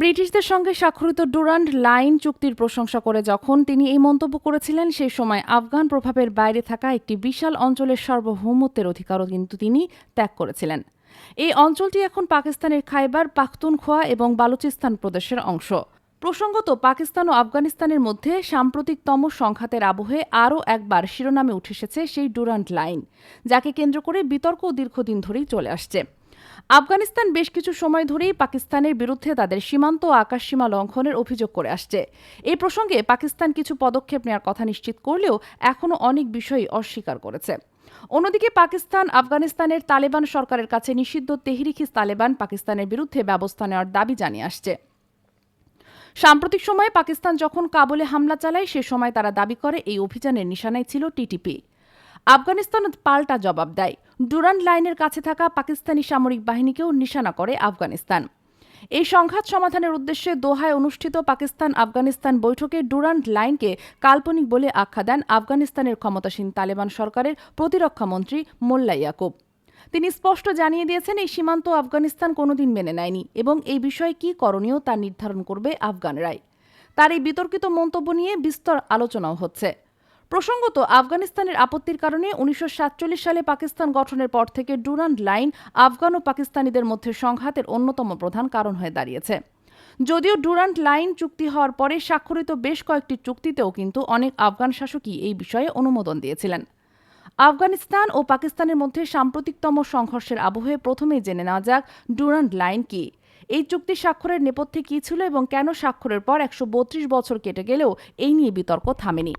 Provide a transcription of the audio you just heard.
ব্রিটিশদের সঙ্গে স্বাক্ষরিত ডুরান্ড লাইন চুক্তির প্রশংসা করে যখন তিনি এই মন্তব্য করেছিলেন, সেই সময় আফগান প্রভাবের বাইরে থাকা একটি বিশাল অঞ্চলের সার্বভৌমত্বের অধিকারও কিন্তু তিনি ত্যাগ করেছিলেন। এই অঞ্চলটি এখন পাকিস্তানের খাইবার, পাখতুনখোয়া এবং বালুচিস্তান প্রদেশের অংশ। প্রসঙ্গত, পাকিস্তান ও আফগানিস্তানের মধ্যে সাম্প্রতিকতম সংঘাতের আবহে আরও একবার শিরোনামে উঠে এসেছে সেই ডুরান্ড লাইন, যাকে কেন্দ্র করে বিতর্ক দীর্ঘদিন ধরেই চলে আসছে। আফগানিস্তান বেশ কিছু সময় ধরেই পাকিস্তানের বিরুদ্ধে তাদের সীমান্ত আকাশসীমা লঙ্ঘনের অভিযোগ করে আসছে। এই প্রসঙ্গে পাকিস্তান কিছু পদক্ষেপ নেওয়ার কথা নিশ্চিত করলেও এখনও অনেক বিষয়ই অস্বীকার করেছে। অন্যদিকে পাকিস্তান, আফগানিস্তানের তালেবান সরকারের কাছে নিষিদ্ধ তেহরিখিস তালেবান পাকিস্তানের বিরুদ্ধে ব্যবস্থা নেওয়ার দাবি জানিয়ে আসছে। সাম্প্রতিক সময়ে পাকিস্তান যখন কাবুলে হামলা চালায়, সে সময় তারা দাবি করে, এই অভিযানের নিশানায় ছিল টিটিপি। আফগানিস্তান পাল্টা জবাব দেয়। ডুরান্ড লাইনের কাছে থাকা পাকিস্তানি সামরিক বাহিনীকেও নিশানা করে আফগানিস্তান। এই সংঘাত সমাধানের উদ্দেশ্যে দোহায় অনুষ্ঠিত পাকিস্তান আফগানিস্তান বৈঠকে ডুরান্ড লাইনকে কাল্পনিক বলে আখ্যা দেন আফগানিস্তানের ক্ষমতাসীন তালেবান সরকারের প্রতিরক্ষা মন্ত্রী মোল্লা ইয়াকুব। তিনি স্পষ্ট জানিয়ে দিয়েছেন, এই সীমান্ত আফগানিস্তান কোনোদিন মেনে নেয়নি এবং এই বিষয়ে কী করণীয় তা নির্ধারণ করবে আফগানরাই। তার এই বিতর্কিত মন্তব্য নিয়ে বিস্তর আলোচনাও হচ্ছে। প্রসঙ্গত, আফগানিস্তানের আপত্তির কারণে উনিশশো সাতচল্লিশ সালে পাকিস্তান গঠনের পর থেকে ডুরান্ড লাইন আফগান ও পাকিস্তানিদের মধ্যে সংঘাতের অন্যতম প্রধান কারণ হয়ে দাঁড়িয়েছে। যদিও ডুরান্ড লাইন চুক্তি হওয়ার পরে স্বাক্ষরিত বেশ কয়েকটি চুক্তিতেও কিন্তু অনেক আফগান শাসকই এই বিষয়ে অনুমোদন দিয়েছিলেন। আফগানিস্তান ও পাকিস্তানের মধ্যে সাম্প্রতিকতম সংঘর্ষের আবহে প্রথমেই জেনে নেওয়া যাক ডুরান্ড লাইন কি। এই চুক্তি স্বাক্ষরের নেপথ্যে কী ছিল এবং কেন স্বাক্ষরের পর একশো বত্রিশ বছর কেটে গেলেও এই নিয়ে বিতর্ক থামেনি।